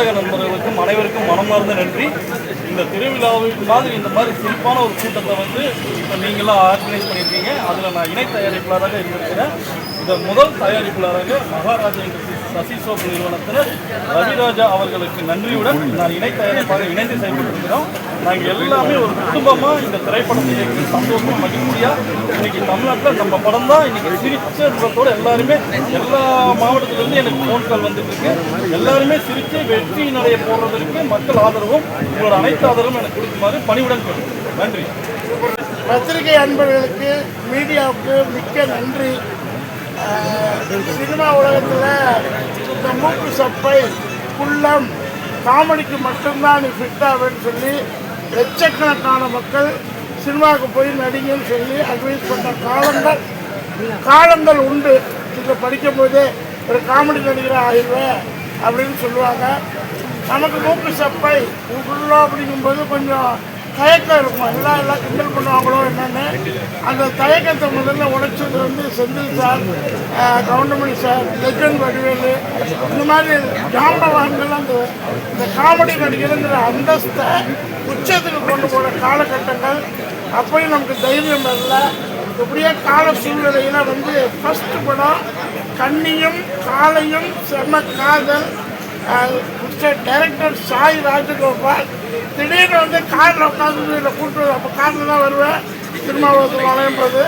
ஊடக நண்பர்களுக்கும் அனைவருக்கும் மனமார்ந்த நன்றி. இந்த திருவிழாவுக்கு மாதிரி இந்த மாதிரி சிறப்பான ஒரு கூட்டத்தை வந்து இப்போ நீங்களாம் ஆர்கனைஸ் பண்ணியிருக்கீங்க அதில் நான் இணை தயாரிப்பாளராக இருந்திருக்கிறேன். இந்த முதல் தயாரிப்பாளராக மகாராஜா இண்டஸ்ட்ரீஸ் சசி சோப் நிறுவனத்தினர் ரவிராஜா அவர்களுக்கு நன்றியுடன் நான் இணை தயாரிப்பாக இணைந்து செயல்பட்டிருக்கிறோம். நாங்கள் எல்லாமே ஒரு குடும்பமாக இந்த திரைப்படத்தை இயக்கி சந்தோஷமா மகிழ்ச்சியாக இன்னைக்கு தமிழ்நாட்டில் நம்ம படம் தான். இன்னைக்கு சிரிச்ச முகத்தோடு எல்லாருமே எல்லா மாவட்டத்திலேருந்து எனக்கு ஃபோன் கால் வந்துட்டு இருக்கு. எல்லாருமே சிரித்து வெற்றி நடைய போடுறதுக்கு மக்கள் ஆதரவும் உங்களோட அனைத்து ஆதரவும் எனக்கு கொடுக்குமாறு பணிவுடன் கேட்டுக்கிறேன் நன்றி. பத்திரிகை அன்பர்களுக்கு மீடியாவுக்கு மிக்க நன்றி. சினிமா உலகத்தில் இந்த மூக்கு சப்பை குள்ளம் காமெடிக்கு மட்டும்தான் நீ ஃபிட் ஆவேன்னு சொல்லி லட்சக்கணக்கான மக்கள் சினிமாவுக்கு போய் நடிங்கன்னு சொல்லி அட்வைஸ் பண்ண காலங்கள் காலங்கள் உண்டு. இதில் படிக்கும்போது ஒரு காமெடி நடிகராக ஆயிடுவேன் அப்படின்னு சொல்லுவாங்க. நமக்கு மூக்கு சப்பை உள்ள அப்படிங்கும்போது கொஞ்சம் தயக்கம் இருக்கும்? எல்லாம் எல்லாம் கிண்டல் பண்ணுவாங்களோ என்னென்னு? அந்த தயக்கத்தை முதல்ல உடைச்சது வந்து Senthil sir Goundamani sir legend Vadivelu. இந்த மாதிரி ஜாம்பவான்கள் அந்த இந்த காமெடி நடிகருங்கிற அந்தஸ்தை உச்சத்துக்கு கொண்டு போன காலகட்டங்கள் அப்பயும் நமக்கு தைரியம் இல்லை இப்படியே கால சூழ்நிலையில் வந்து ஃபஸ்ட்டு படம் கண்ணியும் காலையும் செம்ம காதல் மிஸ்டர் டைரக்டர் சாய் ராஜகோபால் திடீர்னு வந்து காரில் உட்காந்து இதில் கூட்டு அப்போ காரில் தான் வருவேன் திருமாவளத்தில் நுழையும் போது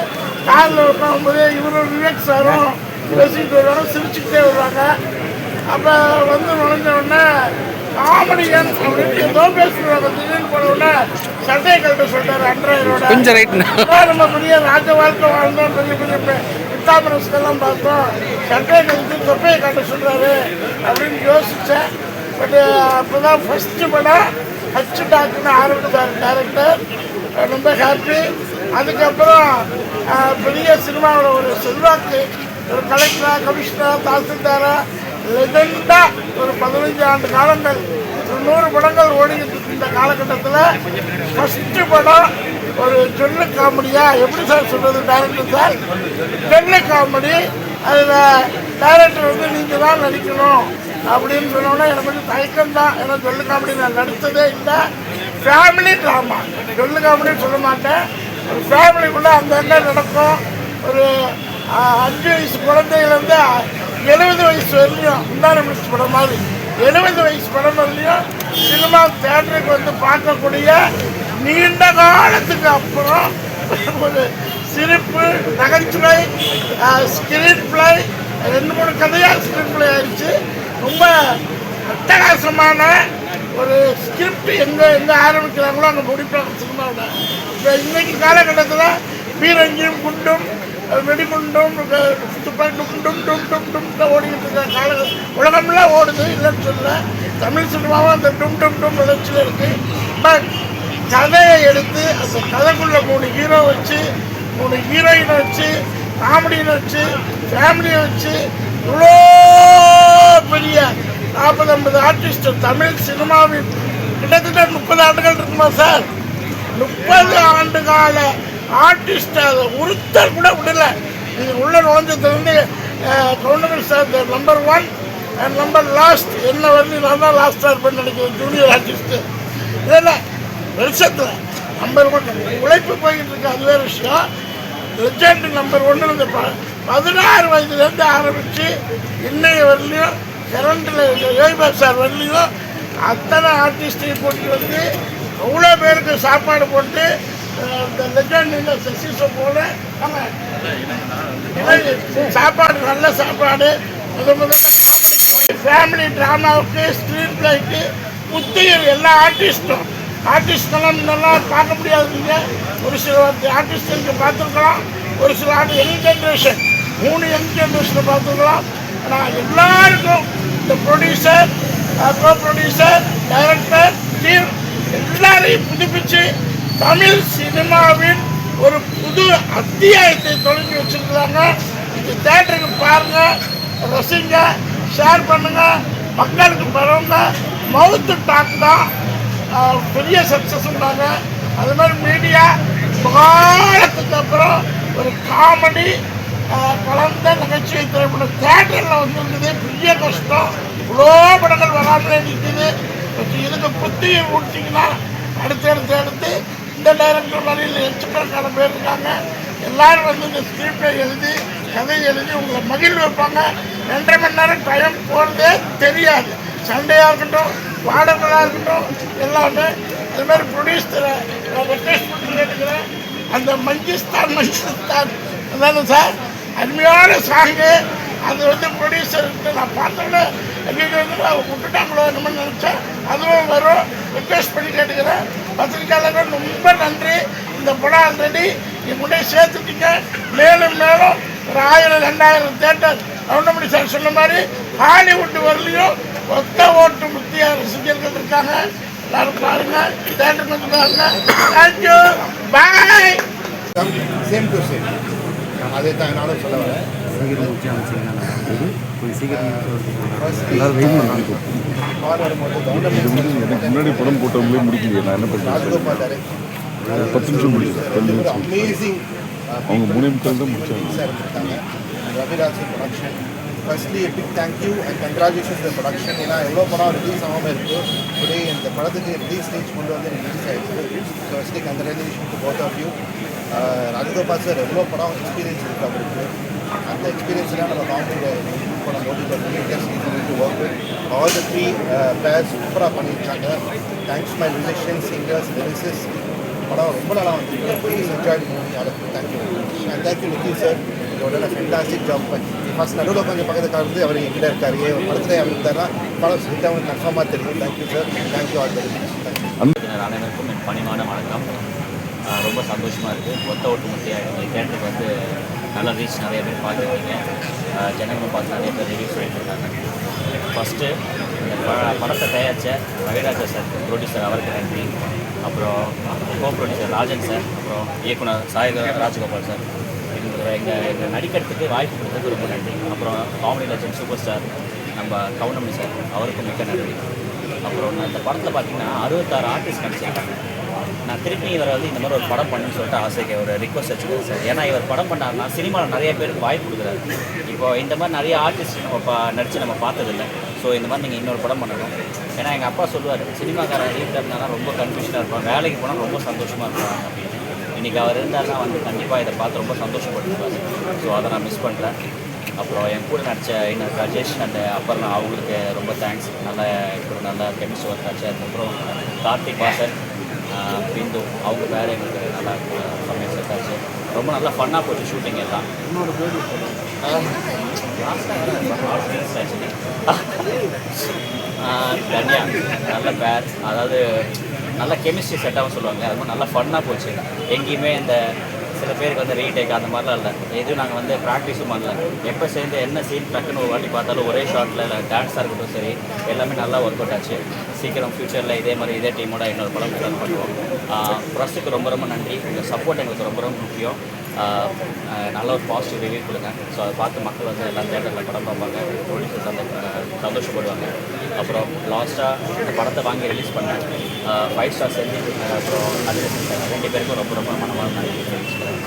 காரில் உட்காரும்போது இவரும் விவேக் சாரும் பேசிக்கிட்டு வருவாங்க சிரிச்சுக்கிட்டே வருவாங்க அப்போ வந்து நுழைஞ்ச உடனே காமெடியன் அப்படின்னு ஏதோ பேசுவாங்க திடீர்னு போன உடனே சட்டையை கழட்ட சொல்லிட்டாரு அன்றையரோட கொஞ்சம் நம்ம பெரிய ராஜ வாழ்க்கை வாழ்ந்தோம் பெரிய பெரிய எல்லாம் பார்த்தோம் சட்டையை கழித்து தொப்பையை காட்ட சொல்கிறாரு அப்படின்னு யோசித்தேன் பட் uh, அப்போதான் ஃபஸ்ட்டு படம் ஹச்சு டாக்குன்னு ஆரம்பித்தார் டேரக்டர் ரொம்ப ஹாப்பி அதுக்கப்புறம் பெரிய சினிமாவில் ஒரு செல்வாக்கு. ஒரு கலெக்டராக கமிஷனராக தாசில்தாரா லெஜெண்டாக ஒரு பதினஞ்சு ஆண்டு காலங்கள். நூறு படங்கள் ஓடிக்கிட்டு இந்த காலகட்டத்தில் ஃபஸ்ட்டு படம் ஒரு ஜொல்லு காமெடியாக எப்படி சார் சொல்கிறது டேரக்டர் சார்? ஜொல்லு காமெடி அதில் டேரக்டர் வந்து நீங்கள் தான் நடிக்கணும் அப்படின்னு சொன்னோன்னா எனக்கு கொஞ்சம் தயக்கம் தான். ஏன்னா சொல்லு காமெடி நான் நடித்ததே இல்லை. ஃபேமிலி ட்ராமா சொல்லு காமெடின்னு சொல்ல மாட்டேன். ஒரு ஃபேமிலிக்குள்ளே அங்கங்கே நடக்கும். ஒரு அஞ்சு வயசு குழந்தையிலேருந்து எழுபது வயசு வரலையும் முன்னாடி முடிச்சு படம் மாதிரி. எழுபது வயசு படம் வரலையும் சினிமா தேட்டருக்கு வந்து பார்க்கக்கூடிய நீண்ட காலத்துக்கு அப்புறம் ஒரு சிரிப்பு நகைச்சுவை ஸ்கிரீன் பிளே ரெண்டு மூணு கதையாக ஸ்கிரீன் பிளே ஆயிடுச்சு. ரொம்ப அட்டகாசமான ஒரு ஸ்கிரிப்ட் எங்கே எங்கே ஆரம்பிக்கிறாங்களோ அங்கே முடிப்பாங்க சினிமாவில் இப்போ இன்றைக்கி காலகட்டத்தில் பீரங்கியும் குண்டும் வெடிகுண்டும் துப்பாக்கி டும் டும் டும் டும் தான் ஓடிக்கிட்டு இருக்க கால உலகமெல்லாம் ஓடுது இல்லைன்னு சொல்ல. தமிழ் சினிமாவும் அந்த டும் டும் டும் வளர்ச்சியில் இருக்குது பட் கதையை எடுத்து அந்த கதைக்குள்ளே மூணு ஹீரோ வச்சு ஒரு ஹீரோயினை வச்சு காமெடியை வச்சு ஃபேமிலியை வச்சு இவ்வளோ பெரிய நாற்பது ஐம்பது ஆர்டிஸ்ட் தமிழ் சினிமாவில் கிட்டத்தட்ட முப்பது ஆண்டுகள் இருக்குமா சார் முப்பது ஆண்டு கால ஆர்டிஸ்ட் அதை ஒருத்தர் கூட விடல. நீங்கள் உள்ள நுழைஞ்சதுலேருந்து Goundamani sir number one and number last என்ன வரலையும் நான் தான் லாஸ்ட்டாக இருப்பேன்னு நினைக்கிறேன் ஜூனியர் ஆர்டிஸ்ட்டு இல்லை வருஷத்தில். Number one. உழைப்பு போய்கிட்டு இருக்கு அது வேறு விஷயம். லெஜண்ட் நம்பர் ஒன்று இந்த ப- பதினாறு வயதுலேருந்து ஆரம்பித்து இன்னைய வரலையும் கரண்டில் யோகிபாக் சார் வரலையும் அத்தனை ஆர்டிஸ்டையும் போட்டு வந்து அவ்வளோ பேருக்கு சாப்பாடு போட்டு இந்த லெஜண்ட் இந்த சசிஸை போல நம்ம சாப்பாடு நல்ல சாப்பாடு முத முதல்ல காமெடிக்கு ஃபேமிலி ட்ராமாவுக்கு ஸ்க்ரீன் பிளேக்கு புத்தியர் எல்லா ஆர்டிஸ்ட்டும் ஆர்டிஸ்டெல்லாம் முன்னெல்லாம் பார்க்க முடியாதுங்க. ஒரு சில ஆர்டிஸ்டுக்கு பார்த்துருக்கலாம். ஒரு சில ஆர்ட் யங் ஜென்ரேஷன் மூணு யங் ஜென்ரேஷனை பார்த்துருக்கலாம். ஆனால் எல்லாருக்கும் இந்த producer co producer director team எல்லாரையும் புதுப்பிச்சு தமிழ் சினிமாவின் ஒரு புது அத்தியாயத்தை தொடங்கி வச்சுருக்கிறாங்க. இந்த தேட்டருக்கு பாருங்க ரசிங்க ஷேர் பண்ணுங்க மக்களுக்கு பரவுங்க மவுத்து டாக் தான். பெரிய சக்ஸஸ் அது மாதிரி மீடியா காலத்துக்கு அப்புறம் ஒரு காமெடி கலந்த நகைச்சுவை திரைப்படம் தேட்டரில் வந்துருக்குது. பெரிய கஷ்டம். இவ்வளோ படங்கள் வராமலே நிற்குது கொஞ்சம் இதுக்கு புத்தியை ஊட்டிங்கன்னா அடுத்து அடுத்து அடுத்து இந்த டைரக்டர் வழியில் எச்சுக்கணக்கான பேர் இருக்காங்க. எல்லோரும் வந்து இந்த ஸ்கிரிப்டை எழுதி கதை எழுதி உங்களை மகிழ்வு வைப்பாங்க ரெண்டரை மணி நேரம் டைம் போகிறதே தெரியாது. சண்டையாக இருக்கட்டும் பாடங்களாக இருக்கட்டும் எல்லாமே. அது மாதிரி ப்ரொடியூசரை நான் ரெக்வெஸ்ட் பண்ணி கேட்டுக்கிறேன். அந்த மஞ்சிஸ்தான் மஞ்சிஸ்தான். அதானே சார் அருமையான சாங்கு அது வந்து ப்ரொடியூசர் நான் பார்த்தோன்னே எங்களுக்கு வந்து அவங்க விட்டுட்டாங்களோ என்னமோ நினச்சேன். அதுவும் வரும். ரிக்வெஸ்ட் பண்ணி கேட்டுக்கிறேன். பத்திரிக்கையாளர்கள் ரொம்ப நன்றி. இந்த படம் ஆல்ரெடி முன்னே சேர்த்துட்டீங்க. மேலும் மேலும் ஒரு ஆயிரம் ரெண்டாயிரம் தேட்டர் கவுண்டமணி சார் சொன்ன மாதிரி ஹாலிவுட் வரலையும் ஒத்த ஓட்டு முத்திய ரசிகர்கள் இருக்காங்க. எல்லாரும் பாருங்க. தேட்டர் கொஞ்சம் பாருங்க. Thank you bye same to same அதே தான் நானும் சொல்ல வரேன். சீக்கிரம் முடிச்சு அமைச்சிங்கன்னா கொஞ்சம் சீக்கிரம் எல்லாரும் வெயிட் பண்ணுறாங்க முன்னாடி படம் போட்டவங்களே முடிக்கலையே. நான் என்ன டைரக்டர் பத்து நிமிஷம் முடியும் பத்து நிமிஷம் அவங்க மூணே முக்கால் தான் முடிச்சாங்க. சார் இருக்காங்க. Raviraj production firstly big thank you and congratulation இந்த ப்ரொடக்ஷன் ஏன்னா எவ்வளோ படம் ரிலீஸ் ஆகாமல் இருக்குது டுடே இந்த படத்துக்கு ரிலீஸ் ஸ்டேஜ் கொண்டு வந்து ரிலீஸ் ஆகிடுச்சு so firstly congratulation to both of you Rajagopal sir எவ்வளோ படம் எக்ஸ்பீரியன்ஸ் இருக்கு அவருக்கு? அந்த எக்ஸ்பீரியன்ஸ்லாம் நம்ம காமெடியில் பண்ணும்போது to work all the three pairs சூப்பராக பண்ணியிருக்காங்க. Thanks my relation singers lyricists படம் ரொம்ப நல்லா வந்துருக்கு. ப்ளீஸ் என்ஜாய் மூவி அதை thank you and thank you Nikki sir இதோட ஃபென்டாஸ்டிக் ஜாப் ஃபர்ஸ்ட் நடுவில் கொஞ்சம் பக்கத்தில் கலந்து அவர் எங்கிட்ட இருக்காரு. ஒரு படத்தில் அவர் இருந்தாருன்னா படம் ஹிட் அவனுக்கு கன்ஃபார்மாக தெரியும். தேங்க்யூ சார் தேங்க்யூ ஆல் அனைவருக்கும் என் பணிவான வணக்கம். ரொம்ப சந்தோஷமாக இருக்குது ஒத்த ஒட்டுமொத்தியாக எங்கள் தேட்டருக்கு வந்து நல்ல ரீச் நிறைய பேர் பார்த்துருக்கீங்க. ஆஹ் ஜனங்களும் பார்த்து நிறைய பேர் ரிவ்யூ சொல்லிட்டு இருக்காங்க ஃபஸ்ட்டு இந்த ப படத்தை தயாரித்த ரவிராஜா சார் ப்ரொடியூசர் அவருக்கு நன்றி. அப்புறம் கோ ப்ரொடியூசர் ராஜன் சார் அப்புறம் இயக்குனர் சாய் ராஜகோபால் சார் எங்கள் எங்கள் நடிக்கிறதுக்கு வாய்ப்பு கொடுத்ததுக்கு ரொம்ப நன்றி. அப்புறம் காமெடி லட்சம் சூப்பர் ஸ்டார் நம்ம கவுண்டமணி சார் அவருக்கும் மிக்க நன்றி. அப்புறம் நான் இந்த படத்தில் பார்த்தீங்கன்னா அறுபத்தாறு ஆர்டிஸ்ட் நடிச்சிருக்காங்க. நான் திருப்பி இவர் வந்து இந்த மாதிரி ஒரு படம் பண்ணுன்னு சொல்லிட்டு ஆசைக்கு ஒரு ரிக்வஸ்ட் வச்சுக்கிறேன் சார் ஏன்னா இவர் படம் பண்ணாருன்னா சினிமாவில் நிறைய பேருக்கு வாய்ப்பு கொடுக்குறாரு. இப்போ இந்த மாதிரி நிறைய ஆர்டிஸ்ட் நம்ம பா நடித்து நம்ம பார்த்ததில்ல. ஸோ இந்த மாதிரி நீங்கள் இன்னொரு படம் பண்ணணும். ஏன்னா எங்கள் அப்பா சொல்லுவார் சினிமாக்காரன் வீட்டில் இருந்தாலும் ரொம்ப கன்ஃபியூஷனாக இருப்பான். வேலைக்கு போனால் ரொம்ப சந்தோஷமாக இருப்பான் அப்படின்னு. இன்றைக்கி அவர் இருந்தாருன்னா வந்து கண்டிப்பாக இதை பார்த்து ரொம்ப சந்தோஷப்பட்டுருப்பாரு. ஸோ அதை நான் மிஸ் பண்ணுறேன் அப்புறம் என் கூட நடித்த இன்னும் ராஜேஷ் அண்ட் அப்புறம் அவங்களுக்கு ரொம்ப தேங்க்ஸ் நல்லா இப்போ நல்லா கெமிஸ்ட் ஒர்க் ஆச்சு அதுக்கப்புறம் கார்த்திக் வாசன் பிந்து அவங்க வேறு எங்களுக்கு நல்லா சமையல் செட் ஆச்சு ரொம்ப நல்லா ஃபன்னாக போச்சு ஷூட்டிங் எல்லாம். தனியாக நல்ல பேர் அதாவது நல்ல கெமிஸ்ட்ரி செட்டாகவும் சொல்லுவாங்க. அது மாதிரி நல்லா ஃபன்னாக போச்சு. எங்கேயுமே இந்த சில பேருக்கு வந்து ரீடேக் அந்த மாதிரிலாம் இல்லை. எதுவும் நாங்கள் வந்து ப்ராக்டிஸும் பண்ணல எப்போ சேர்ந்து என்ன சீன் டக்குன்னு ஒரு வாட்டி பார்த்தாலும் ஒரே ஷாட்டில் இல்லை டான்ஸாக இருக்கட்டும் சரி எல்லாமே நல்லா ஒர்க் அவுட் ஆச்சு. சீக்கிரம் ஃப்யூச்சரில் இதே மாதிரி இதே டீமோட இன்னொரு படம் பண்ணுவோம். ப்ரெஸ்ஸுக்கு ரொம்ப ரொம்ப நன்றி. உங்கள் சப்போர்ட் எங்களுக்கு ரொம்ப ரொம்ப முக்கியம். நல்ல ஒரு பாசிட்டிவ் ரிவ்யூ கொடுங்க. ஸோ அதை பார்த்து மக்கள் வந்து எல்லா தேட்டரில் படம் பார்ப்பாங்க. ப்ரொடியூசர்ஸ் அந்த ஆஹ் சந்தோஷப்படுவாங்க. அப்புறம் லாஸ்ட்டாக இந்த படத்தை வாங்கி ரிலீஸ் பண்ணேன் ஃபைவ் ஸ்டார் செஞ்சு அப்புறம் அது ரெண்டு பேருக்கும் ரொம்ப ரொம்ப தெரிவிச்சுக்கிறேன்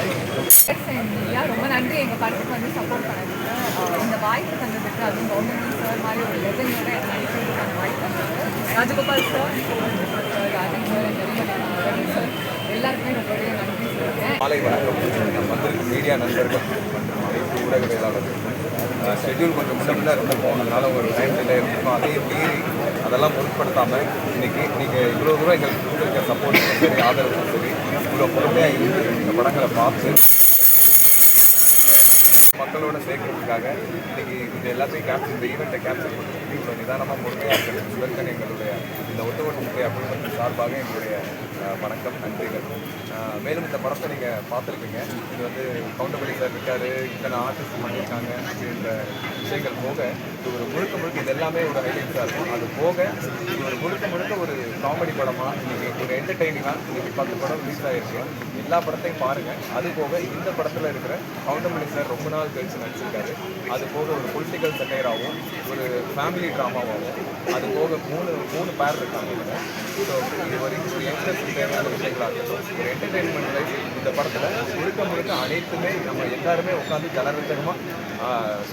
ஐயா ரொம்ப நன்றி. எங்கள் படத்துக்கு வந்து சப்போர்ட் பண்ணதுக்கு அஹ் இந்த வாய்ப்பு தந்ததுக்கு அதுவும் கவர்மெண்ட் சார் மாதிரி ஒரு லெஜண்டோட எனக்கு வாய்ப்பு ராஜகோபால் சார் ராஜன் சார் எல்லாருக்குமே ரொம்பவே நன்றி. மாலை வணக்கம். நம்ம வந்திருக்க மீடியா நண்பர்கள் மற்றும் அனைத்து ஊடகவியலாளர்கள் ஷெட்யூல் கொஞ்சம் முன்ன இருந்து போனதுனால ஒரு டைம் டிலே இருக்கும். அதையும் மீறி அதெல்லாம் பொருட்படுத்தாமல் இன்றைக்கி நீங்கள் இவ்வளோ தூரம் எங்களுக்கு கொடுத்துருக்க சப்போர்ட் சரி ஆதரவு சரி இவ்வளோ பொறுமையாக இருந்து இந்த படங்களை பார்த்து மக்களோட சேர்க்கறதுக்காக இன்னைக்கு இது எல்லாத்தையும் கேப்சர் இந்த ஈவெண்ட்டை கேப்சர் பண்ணுறதுக்கு இவ்வளோ நிதானமாக முழுமையாக இருக்கிறது முதற்கன் எங்களுடைய இந்த ஒட்டுமொத்த முக்கிய அப்படின்னு சார்பாக எங்களுடைய வணக்கம் நன்றிகள். மேலும் இந்த படத்தை நீங்கள் பார்த்துருக்கீங்க இது வந்து கவுண்டமணி சார் இருக்காரு இத்தனை ஆர்டிஸ்ட் பண்ணியிருக்காங்க அப்படின்ற விஷயங்கள் போக இது ஒரு முழுக்க முழுக்க இது எல்லாமே ஒரு ஹைலைட்ஸாக இருக்கும் அது போக இது ஒரு முழுக்க முழுக்க ஒரு காமெடி படமாக இன்றைக்கி ஒரு என்டர்டெய்னிங்காக இன்றைக்கி பத்து படம் ரிலீஸ் ஆகிருக்கு எல்லா படத்தையும் பாருங்கள் அது போக இந்த படத்தில் இருக்கிற கவுண்டமணி சார் ரொம்ப நாள் கழிச்சு நடிச்சிருக்காரு. அது போக ஒரு பொலிட்டிக்கல் சட்டையராகவும் ஒரு ஃபேமிலி ட்ராமாவாகவும் அது போக மூணு மூணு பேர் இருக்காங்க இதில். ஸோ இது வரைக்கும் ஒரு யங்ஸ்டர்ஸ் தேவையான விஷயங்களாக இருக்கட்டும் ஒரு என்டர்டெயின்மெண்ட் லைஃப் இந்த படத்தில் முழுக்க முழுக்க அனைத்துமே நம்ம எல்லாருமே உட்காந்து ஜனரஞ்சகமாக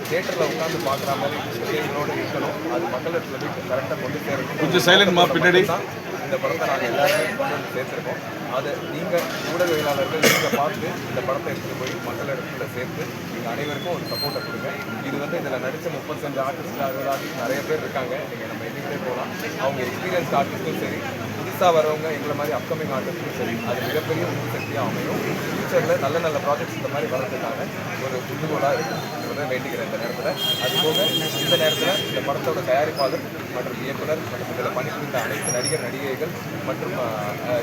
தேட்டரில் உட்காந்து பார்க்குற மாதிரி விஷயங்களோடு இருக்கணும் அது மக்களிடத்துல போய் கரெக்டாக கொண்டு சேரணும் கொஞ்சம் மா, பின்னாடி. தான் இந்த படத்தை நாங்கள் எல்லாருமே வந்து சேர்த்துருக்கோம். அதை நீங்கள் ஊடகவியலாளர்கள் நீங்கள் பார்த்து இந்த படத்தை எடுத்துகிட்டு போய் மக்களிடத்துல சேர்த்து நீங்கள் அனைவருக்கும் ஒரு சப்போர்ட்டை கொடுங்க. இது வந்து இதில் நடித்த முப்பத்தஞ்சு ஆர்டிஸ்ட் அறுபது ஆர்டிஸ்ட் நிறைய பேர் இருக்காங்க. நீங்கள் நம்ம எண்ணிக்கிட்டே போகலாம். அவங்க எக்ஸ்பீரியன்ஸ் ஆர்டிஸ்ட்டும் சரி புதுசாக வரவங்க எங்களை மாதிரி அப்கமிங் ஆர்டிஸ்ட்டும் சரி அது மிகப்பெரிய உந்து சக்தியாக அமையும். ஃபியூச்சரில் நல்ல நல்ல ப்ராஜெக்ட்ஸ் இந்த மாதிரி வர்றதுக்கான ஒரு துண்டுகோலாக இருக்கும் வேண்டிக்கிறேன் இந்த நேரத்தில். அதுபோக இந்த நேரத்தில் இந்த படத்தோட தயாரிப்பாளர் மற்றும் இயக்குனர் மற்றும் இதில் பணிபுரிந்த அனைத்து நடிகர் நடிகைகள் மற்றும்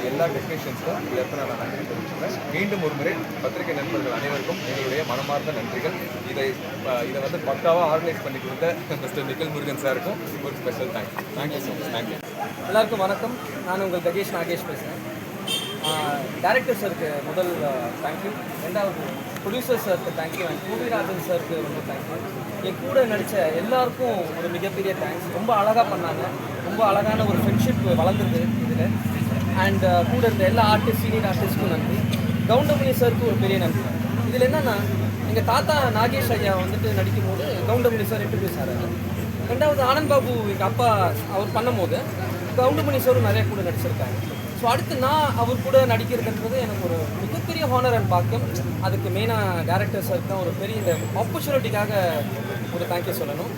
எல்லா டெக்னீஷியன்ஸ்க்கும் இந்த இடத்துல நான் நன்றி தெரிவிச்சுக்கிறேன். மீண்டும் ஒரு முறை பத்திரிகை நண்பர்கள் அனைவருக்கும் எங்களுடைய மனமார்ந்த நன்றிகள். இதை இதை வந்து பக்காவாக ஆர்கனைஸ் பண்ணி கொடுத்த மிஸ்டர் நிகில் முருகன் சாருக்கும் ஒரு special thanks thank you so much thank you எல்லாருக்கும் வணக்கம். நான் உங்கள் கஜேஷ் நாகேஷ் பேசுகிறேன் டேரக்டர் சாருக்கு முதல் தேங்க்யூ ரெண்டாவது ப்ரொடியூசர் சாருக்கு தேங்க்யூ அண்ட் பூவிராஜன் சாருக்கு ரொம்ப தேங்க்யூ என் கூட நடித்த எல்லாருக்கும் ஒரு மிகப்பெரிய தேங்க்ஸ் ரொம்ப அழகாக பண்ணாங்க. ரொம்ப அழகான ஒரு ஃப்ரெண்ட்ஷிப் வளர்ந்துருக்கு இதில். அண்ட் கூட இருந்த எல்லா ஆர்டிஸ்ட் சீனியர் ஆர்டிஸ்ட்க்கும் நன்றி. கவுண்டமணி சாருக்கு ஒரு பெரிய நன்றி. இதில் என்னென்னா எங்கள் தாத்தா நாகேஷ் ஐயா வந்துட்டு நடிக்கும்போது கவுண்டமணி சார் இன்ட்ரடியூஸ் ஆகிறாரு ரெண்டாவது ஆனந்த் பாபு எங்கள் அப்பா அவர் பண்ணும்போது கவுண்டமணி சாரும் நிறைய கூட நடிச்சிருக்காங்க. ஸோ அடுத்து நான் அவர் கூட நடிக்கிறதுன்றது எனக்கு ஒரு மிகப்பெரிய ஹானர் அண்ட் பாக்கியம். அதுக்கு மெயினாக டேரக்டர் சார் தான் ஒரு பெரிய இந்த ஆப்பர்ச்சுனிட்டிக்காக ஒரு தேங்க்யூ சொல்லணும்.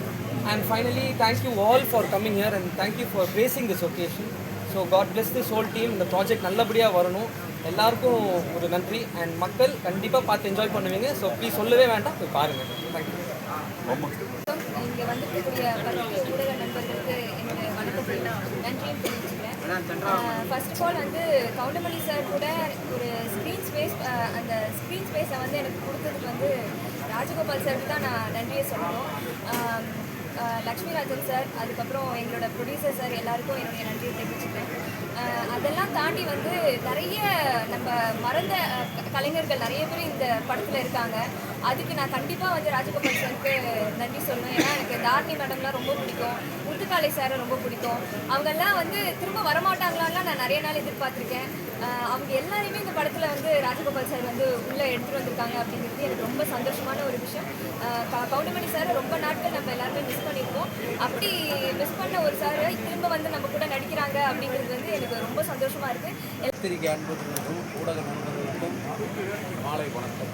And finally thank you all for coming here and thank you for facing this occasion so god bless this whole team இந்த ப்ராஜெக்ட் நல்லபடியாக வரணும். எல்லாருக்கும் ஒரு நன்றி. அண்ட் மக்கள் கண்டிப்பாக பார்த்து என்ஜாய் பண்ணுவீங்க. ஸோ ப்ளீஸ் சொல்லவே வேண்டாம். போய் பாருங்கள் தேங்க்யூ இங்கே வந்திருக்கக்கூடிய ஊடக நண்பர்களுக்கு என்னுடைய வணக்கத்தை நன்றியும் ஃபர்ஸ்ட் ஆஃப் ஆல் வந்து கவுண்டமணி சார் கூட ஒரு ஸ்க்ரீன் ஸ்பேஸ் அந்த ஸ்க்ரீன் ஸ்பேஸை வந்து எனக்கு கொடுத்ததுக்கு வந்து ராஜகோபால் சாருக்கு தான் நான் நன்றியை சொல்லணும். லக்ஷ்மி ராஜன் லக்ஷ்மிராஜன் சார் அதுக்கப்புறம் எங்களோட ப்ரொடியூசர் சார் எல்லாருக்கும் என்னுடைய நன்றியை தெரிவிச்சுக்கிறேன். அதெல்லாம் தாண்டி வந்து நிறைய நம்ம மறந்த கலைஞர்கள் நிறைய பேர் இந்த படத்தில் இருக்காங்க. அதுக்கு நான் கண்டிப்பாக வந்து ராஜகோபால் சாருக்கு நன்றி சொல்லணும். ஏன்னா எனக்கு தாரணி மேடம்லாம் ரொம்ப பிடிக்கும். முத்துக்காலை சாரை ரொம்ப பிடிக்கும். அவங்கெல்லாம் வந்து திரும்ப வரமாட்டாங்களான்லாம் நான் நிறைய நாள் எதிர்பார்த்துருக்கேன். அவங்க எல்லாரையுமே இந்த படத்தில் வந்து ராஜகோபால் சார் வந்து உள்ளே எடுத்துகிட்டு வந்திருக்காங்க அப்படிங்கிறது எனக்கு ரொம்ப சந்தோஷமான ஒரு விஷயம். க- கவுண்டமணி சார் ரொம்ப நாட்கள் நம்ம எல்லாருமே மிஸ் பண்ணியிருக்கோம். அப்படி மிஸ் பண்ண ஒரு சார் திரும்ப வந்து நம்ம கூட நடிக்கிறாங்க அப்படிங்கிறது வந்து எனக்கு ரொம்ப சந்தோஷமாக இருக்குது பத்திரிகை அன்பர்களுக்கும் ஊடக நண்பர்களுக்கும் மாலை வணக்கம்.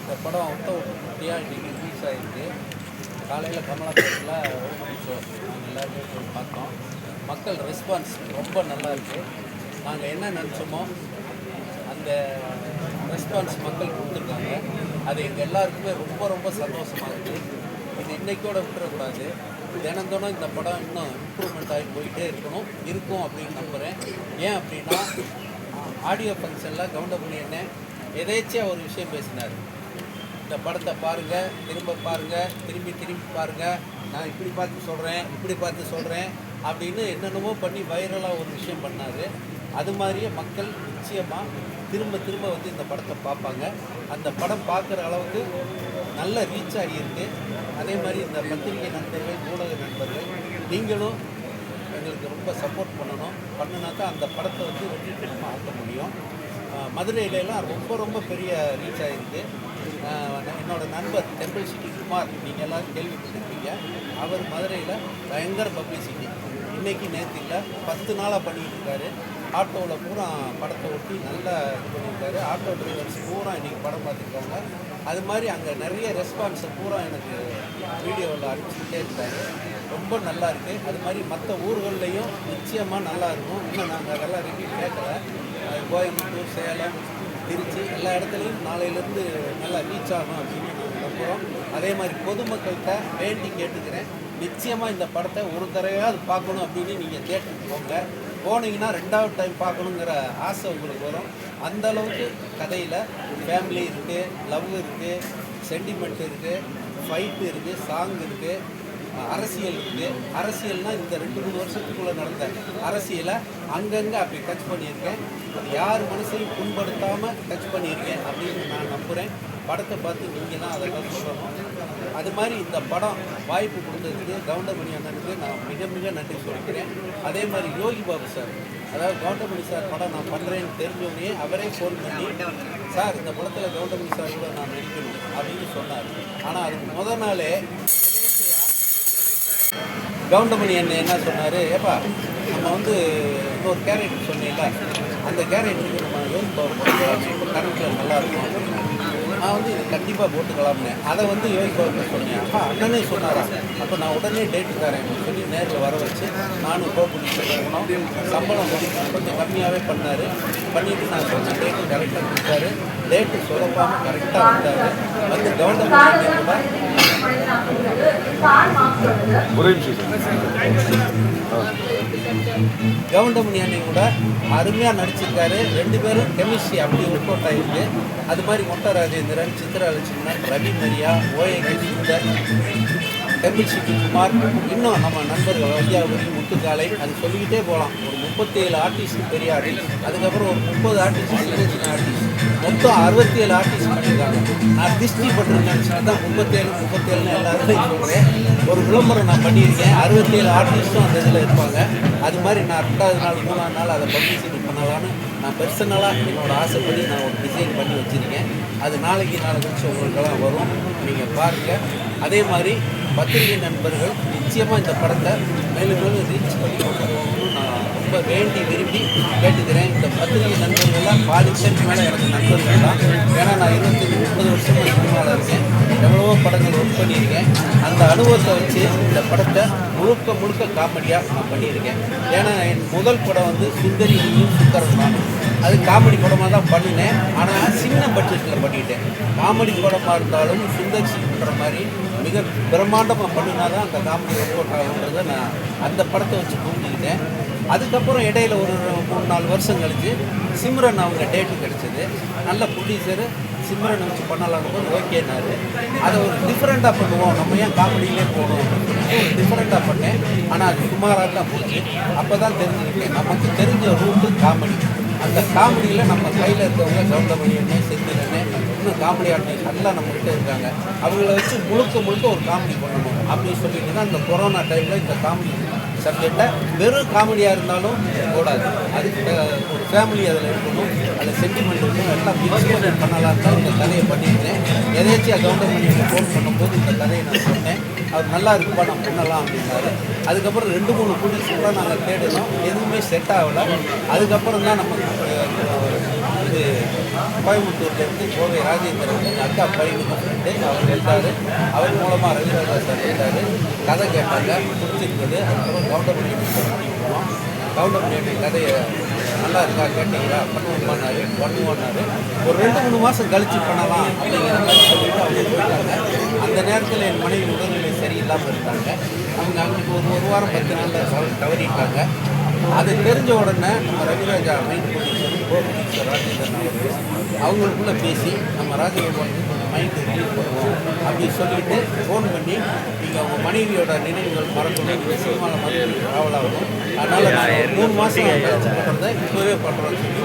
இந்த படம் ஒத்த ஒட்டியாக இன்றைக்கி ரிலீஸ் ஆகிருக்கு காலையில் கமலாபுரத்தில் ஒரு மணி ஷோ நாங்கள் எல்லாருமே பார்த்தோம். மக்கள் ரெஸ்பான்ஸ் ரொம்ப நல்லா இருக்குது நாங்கள் என்ன நினச்சோமோ அந்த ரெஸ்பான்ஸ் மக்கள் கொடுத்துருக்காங்க. அது எங்கள் எல்லாருக்குமே ரொம்ப ரொம்ப சந்தோஷமாக இருக்குது இது இன்னைக்கோட விட்டுறக்கூடாது. தினந்தோனும் இந்த படம் இன்னும் இம்ப்ரூவ்மெண்ட் ஆகி போயிட்டே இருக்கணும். இருக்கும் அப்படின்னு நம்புகிறேன் ஏன் அப்படின்னா ஆடியோ ஃபங்க்ஷனில் கவுண்டபுணி என்ன எதேச்சியாக ஒரு விஷயம் பேசினார். இந்த படத்தை பாருங்கள் திரும்ப பாருங்கள் திரும்பி திரும்பி பாருங்கள் நான் இப்படி பார்த்து சொல்கிறேன் இப்படி பார்த்து சொல்கிறேன் அப்படின்னு என்னென்னமோ பண்ணி வைரலாக ஒரு விஷயம் பண்ணார். அது மாதிரியே மக்கள் நிச்சயமாக திரும்ப திரும்ப வந்து இந்த படத்தை பார்ப்பாங்க. அந்த படம் பார்க்குற அளவுக்கு நல்ல ரீச் ஆகியிருக்கு அதே மாதிரி இந்த பத்திரிகை நண்பர்கள் ஊடக நண்பர்கள் நீங்களும் எங்களுக்கு ரொம்ப சப்போர்ட் பண்ணணும். பண்ணுனாக்கா அந்த படத்தை வந்து வெற்றி பெருமாக ஆக்க முடியும். மதுரையிலலாம் ரொம்ப ரொம்ப பெரிய ரீச் ஆகிருக்கு என்னோட நண்பர் டெம்பிள் சிட்டி குமார் நீங்கள் எல்லோரும் கேள்விப்பட்டிருப்பீங்க. அவர் மதுரையில் பயங்கர பப்ளிசிட்டி இன்னைக்கு நேற்று இல்லை பத்து நாளாக பண்ணிட்டு இருக்காரு ஆட்டோவில் பூரா படத்தை ஒட்டி நல்லா இது பண்ணியிருக்காரு. ஆட்டோ டிரைவர்ஸ் பூரா இன்றைக்கி படம் பார்த்துருக்காங்க. அது மாதிரி அங்கே நிறைய ரெஸ்பான்ஸை பூரா எனக்கு வீடியோவில் அனுப்பிச்சுட்டே இருக்காரு. ரொம்ப நல்லா இருக்குது அது மாதிரி மற்ற ஊர்கள்லையும் நிச்சயமாக நல்லா இருக்கும். இன்னும் நாங்கள் அதெல்லாம் ரிவ்யூ கேட்கல கோயம்புத்தூர் சேலம் திருச்சி எல்லா இடத்துலையும் நாளையிலேருந்து நல்லா ரீச் ஆகும் அப்படின்னு நம்புகிறோம் அதே மாதிரி பொதுமக்கள்கிட்ட வேண்டி கேட்டுக்கிறேன். நிச்சயமாக இந்த படத்தை ஒரு தடவையாவது பார்க்கணும் அப்படின்னு நீங்கள் தேட்டருக்கு போங்க. போனீங்கன்னா ரெண்டாவது டைம் பார்க்கணுங்கிற ஆசை உங்களுக்கு வரும். அந்த அளவுக்கு கதையில் ஃபேமிலி இருக்குது லவ் இருக்குது சென்டிமெண்ட் இருக்குது ஃபைட்டு இருக்குது சாங் இருக்குது அரசியல் இருக்குது அரசியல்னால் இந்த ரெண்டு மூணு வருஷத்துக்குள்ளே நடந்த அரசியலை அங்கங்கே அப்படி டச் பண்ணியிருக்கேன். அது யார் மனசையும் புண்படுத்தாமல் டச் பண்ணியிருக்கேன் அப்படின்னு நான் நம்புகிறேன் படத்தை பார்த்து நீங்கள் தான் அதெல்லாம் சொல்லணும் அது மாதிரி இந்த படம் வாய்ப்பு கொடுத்ததுக்கு கவுண்டமணி அண்ணனுக்கு நான் மிக மிக நன்றி சொல்லிக்கிறேன். அதே மாதிரி யோகி பாபு சார் அதாவது கவுண்டமணி சார் படம் நான் பண்ணுறேன்னு தெரிஞ்சோடனே அவரே ஃபோன் பண்ணி சார் இந்த படத்தில் கவுண்டமணி சார் கூட நான் நடிக்கணும் அப்படின்னு சொன்னார். ஆனால் அதுக்கு முத நாளே கவுண்டமணி அண்ணன் என்ன சொன்னார் ஏப்பா நம்ம வந்து இன்னொரு கேரக்டர் சொன்னீங்களா அந்த கேரக்டருக்கு நம்ம யோகி பாபு கரண்ட்டில் நல்லா இருக்கும். நான் வந்து இது கண்டிப்பாக போட்டுக்கலாம்னு. அதை வந்து யோகி பாபு சொன்னேன். அப்பா அண்ணனே சொன்னாரா? அப்போ நான் உடனே டேட்டு தரேன் சொல்லி நேரில் வர வச்சு நானும் கோபுரி போகணும் சம்பளம் கொஞ்சம் கம்மியாகவே பண்ணார். பண்ணிவிட்டு நான் சொன்ன டேட்டு கரெக்டாக கொடுத்தாரு. டேட்டு சொதப்பாமல் கரெக்டாக வந்தார். வந்து கவுண்டமணி அண்ணன் கூட ஒரே நிமிஷம் இருக்காரு. ரெண்டு பேரும் கெமிஸ்ட்ரி அப்படி ஒர்க் அவுட் ஆகிருக்கு அது மாதிரி Mottai Rajendran Chitra Lakshmanan Ravi Maria O A K Sundar chemistry Kumar இன்னும் நம்ம நண்பர்கள் வையாபுரி முத்துக்காலை அது சொல்லிக்கிட்டே போகலாம். ஒரு முப்பத்தேழு ஆர்டிஸ்ட் பெரிய ஆர்டிஸ்ட் அதுக்கப்புறம் ஒரு முப்பது ஆர்டிஸ்ட் சின்ன ஆர்டிஸ்ட் மொத்தம் அறுபத்தி ஏழு ஆர்டிஸ்ட் பண்ணியிருக்காங்க. நான் திருஷ்டி பட்டு தான் முப்பத்தேழு முப்பத்தேழுன்னு எல்லாருமே சொல்கிறேன் ஒரு விளம்பரம் நான் பண்ணியிருக்கேன். அறுபத்தேழு ஆர்டிஸ்ட்டும் அந்த இதில் இருப்பாங்க. அது மாதிரி நான் ரெண்டாவது நாள் மூணாவது நாள் அதை பப்ளிசிட்டி பண்ணலான்னு நான் பர்சனலாக என்னோட ஆசைப்படி நான் ஒரு டிசைன் பண்ணி வச்சுருக்கேன். அது நாளைக்கு நாளை கழிச்சு உங்களுக்கெல்லாம் வரும். நீங்கள் பாருங்க. அதே மாதிரி பத்திரிகை நண்பர்கள் நிச்சயமாக இந்த படத்தை மேலும் மேலும் ரீச் பண்ணி கொண்டு ரொம்ப வேண்டி விரும்பி கேட்டுக்கிறேன். இந்த பத்திரிகை நண்பர்கள்லாம் பாதி பேருக்கு மேலே எனக்கு நண்பர்கள் தான். ஏன்னா நான் இருபத்தஞ்சி முப்பது வருஷமாக சினிமாவில் இருக்கேன். எவ்வளவோ படங்கள் ஒர்க் பண்ணியிருக்கேன். அந்த அனுபவத்தை வச்சு இந்த படத்தை முழுக்க முழுக்க காமெடியாக நான் பண்ணியிருக்கேன். ஏன்னா என் முதல் படம் வந்து சுந்தரி சுந்தரம் தான் அது காமெடி படமாக தான் பண்ணினேன். ஆனால் சின்ன பட்ஜெட்டில் பண்ணிட்டேன். காமெடி படமாக இருந்தாலும் சுந்தர் சி மாதிரி மிக பிரம்மாண்டமாக பண்ணினா தான் அந்த காமெடி ஒர்க் ஆகுன்றதை நான் அந்த படத்தை வச்சு புரிஞ்சுக்கிட்டேன். அதுக்கப்புறம் இடையில ஒரு மூணு நாலு வருஷம் கழிச்சு சிம்ரன் அவங்க டேட்டு கிடச்சிது. நல்ல ப்ரொடியூசரு சிம்ரன் வச்சு பண்ணலாம்னு போது ஓகேனாரு அதை ஒரு டிஃப்ரெண்ட்டாக பண்ணுவோம். நம்ம ஏன் காமெடியிலே போகணும்? அப்படின்னு ஒரு டிஃப்ரெண்ட்டாக பண்ணேன். ஆனால் அது சுமாராக தான் போச்சு. அப்போ தான் தெரிஞ்சுக்கிட்டேன். நமக்கு தெரிஞ்ச ரூட்டு காமெடி. அந்த காமெடியில் நம்ம கையில் இருக்கவங்க கவுண்டமணி அண்ணன் செந்தில் அண்ணன் இன்னும் காமெடி ஆர்டிஸ்ட் நல்லா நம்மகிட்ட இருக்காங்க. அவங்கள வச்சு முழுக்க முழுக்க ஒரு காமெடி பண்ணணும் அப்படின்னு சொல்லிட்டு தான் இந்த கொரோனா டைமில் இந்த காமெடி சப்ஜெக்டை வெறும் காமெடியாக இருந்தாலும் கூடாது அதுக்கு ஒரு ஃபேமிலி அதில் இருக்கணும். அதில் சென்டிமெண்ட் இருக்கணும். எல்லாம் மிக்ஸ் பண்ணலாம் தான் இந்த கதையை பண்ணியிருந்தேன். எதேச்சியாக கவர்மெண்ட் ஃபோன் பண்ணும்போது இந்த கதையை நான் சொன்னேன். அவர் நல்லா இருக்குப்பா நான் பண்ணலாம் அப்படின்னாரு. அதுக்கப்புறம் ரெண்டு மூணு ப்ரொடியூஸ் கூட நாங்கள் தேடினோம். எதுவுமே செட் ஆகலை. அதுக்கப்புறம் தான் நம்ம இது கோயம்புத்தூர்லேருந்து கோவை ராஜேந்திரன் எங்கள் அக்கா பையனுக்கு ஃப்ரெண்டு அவர் எழுதாரு அவர் மூலமாக ரவிராஜா சார் எழுதாரு கதை கேட்டாங்க. பிடிச்சிருந்தது அதுக்கப்புறம் கவுண்டமணி போனோம். கவுண்டமணி கதையை நல்லா இருக்கா கேட்டீங்களா? பண்ணுவோம்னாரு. பண்ணுவோன்னாரு ஒரு ரெண்டு மூணு மாதம் கழிச்சு பண்ணலாம் அப்படிங்கிற மாதிரி சொல்லிட்டு அவங்க போயிட்டாங்க. அந்த நேரத்தில் என் மனைவி உடல்நிலை சரியில்லாமல் இருந்தாங்க. அவங்க அவங்களுக்கு ஒரு ஒரு வாரம் பத்து நாளில் தவறிட்டாங்க. அது தெரிஞ்ச உடனே நம்ம ரவிராஜா மைண்ட் ப்ரொடியூசர் அவங்களுக்குள்ளே பேசி நம்ம ராஜகோபாலுக்கு கொஞ்சம் மைண்ட் ரிலீவ் பண்ணுவோம். அப்படின்னு சொல்லிட்டு ஃபோன் பண்ணி நீங்கள் உங்கள் மனைவியோட நினைவுகள் மறக்கணும். நீங்கள் சினிமாவில் மறுபடியும் ட்ராவல் ஆகணும். அதனால் நாங்கள் ஒரு மூணு மாதம் பண்ணுறதை இப்போவே பண்ணுறோம்னு சொல்லி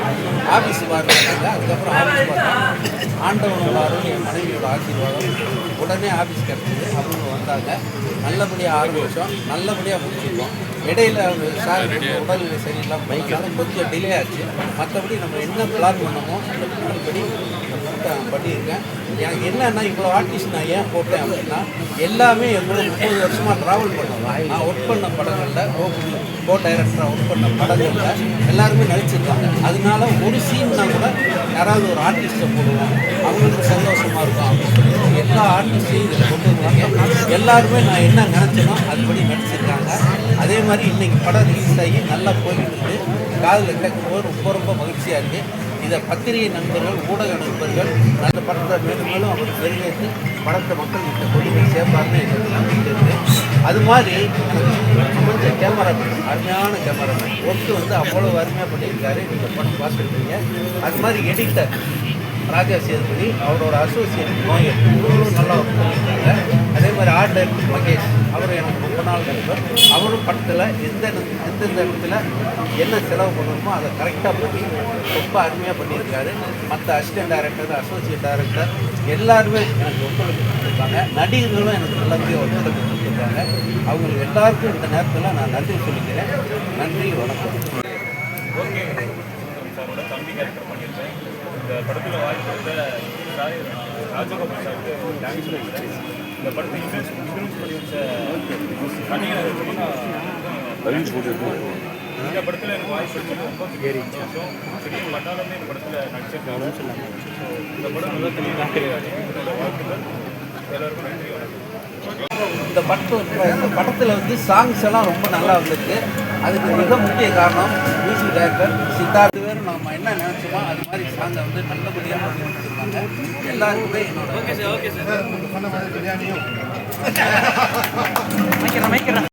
ஆஃபீஸ் வாங்கினாங்க அதுக்கப்புறம் ஆஃபீஸ் பார்த்தா ஆண்டவனோட என் மனைவியோட ஆசீர்வாதம் உடனே ஆஃபீஸ் கிடச்சிது. அவங்க வந்தாங்க. நல்லபடியாக ஆரம்பித்தோம் நல்லபடியாக முடிச்சிருக்கோம். இடையில சார் கொஞ்சம் உடல்நிலை சரியில்லாமல் பைக்கால கொஞ்சம் டிலே ஆச்சு. மற்றபடி நம்ம என்ன பிளான் பண்ணமோ அந்த படி நான் பண்ணியிருக்கேன். எனக்கு என்னன்னா இவ்வளோ ஆர்டிஸ்ட் நான் ஏன் போட்டேன் அப்படின்னா எல்லாமே எவ்வளோ முப்பது வருஷமாக ட்ராவல் பண்ணுவேன் நான் ஒர்க் பண்ண படங்களில் கோ கோ டைரக்டராக ஒர்க் பண்ண படங்களில் எல்லாருமே நடிச்சிருக்காங்க. அதனால ஒரு சீன்னா கூட யாராவது ஒரு ஆர்டிஸ்ட்டை போடுவோம் அவங்களுக்கு சந்தோஷமாக இருக்கும் அப்படின்னு எல்லா ஆர்டிஸ்டையும் இதில் கொண்டு வருவாங்க எல்லாருமே நான் என்ன நினச்சேனோ அதுபடி நடிச்சிருக்காங்க. அதே மாதிரி இன்றைக்கி படம் ரிலீஸ் ஆகி நல்லா போயிட்டு இருக்குது காதில் கேட்கும்போது ரொம்ப ரொம்ப மகிழ்ச்சியாக இருக்குது இதை பத்திரிகை நண்பர்கள் ஊடக நண்பர்கள் அந்த படத்தை மேலும் மேலும் அவர் பெருமைத்து படத்தை மக்கள் கிட்ட கொண்டு போய் சேர்ப்பாருன்னு நம்பிக்கை இருக்குது அது மாதிரி எனக்கு கொஞ்சம் கேமராமேன் அருமையான கேமராமேன் ஒர்க்கு வந்து அவ்வளோ அருமையாக பண்ணியிருக்காரு. நீங்கள் படம் பார்த்துருக்கீங்க அது மாதிரி எடிட்டர் ராஜா சேதுபதி அவரோட அசோசியேட் நோயல் இவரும் நல்லா ஒர்க் பண்ணியிருக்காங்க. அதே மாதிரி ஆர்ட் டைரக்டர் மகேஷ் அவர் எனக்கு ரொம்ப நாள் நண்பர் அவரும் படத்தில் எந்த எந்தெந்த இடத்துல என்ன செலவு பண்ணணுமோ அதை கரெக்டாக பண்ணி ரொம்ப அருமையாக பண்ணியிருக்காரு. மற்ற அசிஸ்டன்ட் டைரக்டர் அசோசியேட் டைரக்டர் எல்லாருமே எனக்கு ஒத்துழைப்பு கொடுத்துருக்காங்க. நடிகர்களும் எனக்கு எல்லாத்தையும் ஒத்துழைப்பு கொடுத்துருக்காங்க. அவங்களுக்கு எல்லாருக்கும் இந்த நேரத்தில் நான் நன்றி சொல்லிக்கிறேன். நன்றி வணக்கம். ஓகே. தம்பி கேரக்டர் பண்ணியிருக்கேன். இந்த படத்தில் வாய்ப்பு கொடுத்த சார் ராஜகோபால் ஒரு தேங்க்ஸ் இந்த படத்தை இன்வெஸ்ட் இன்வெஸ்ட் பண்ணி வச்ச போட்டு இந்த படத்தில் எனக்கு வாய்ப்பு கொடுத்தது ரொம்ப பெரிய சந்தோஷம். பெரிய இந்த படத்தில் நடிச்சிருக்காங்க. ஸோ இந்த படம் நல்லா தெளிவாக வாழ்த்துக்கள். எல்லாருக்கும் நன்றி வணக்கம். இந்த படத்து இந்த படத்தில் வந்து சாங்ஸ் எல்லாம் ரொம்ப நல்லா வந்திருக்கு. அதுக்கு மிக முக்கிய காரணம் மியூசிக் டைரக்டர் சித்தார்த். என்ன நினச்சோமோ அது மாதிரி சாங்கை வந்து நல்லபடியாக பண்ணி கொடுத்துருக்காங்க எல்லாருக்குமே என்னோட ஓகே சார் ஓகே சார்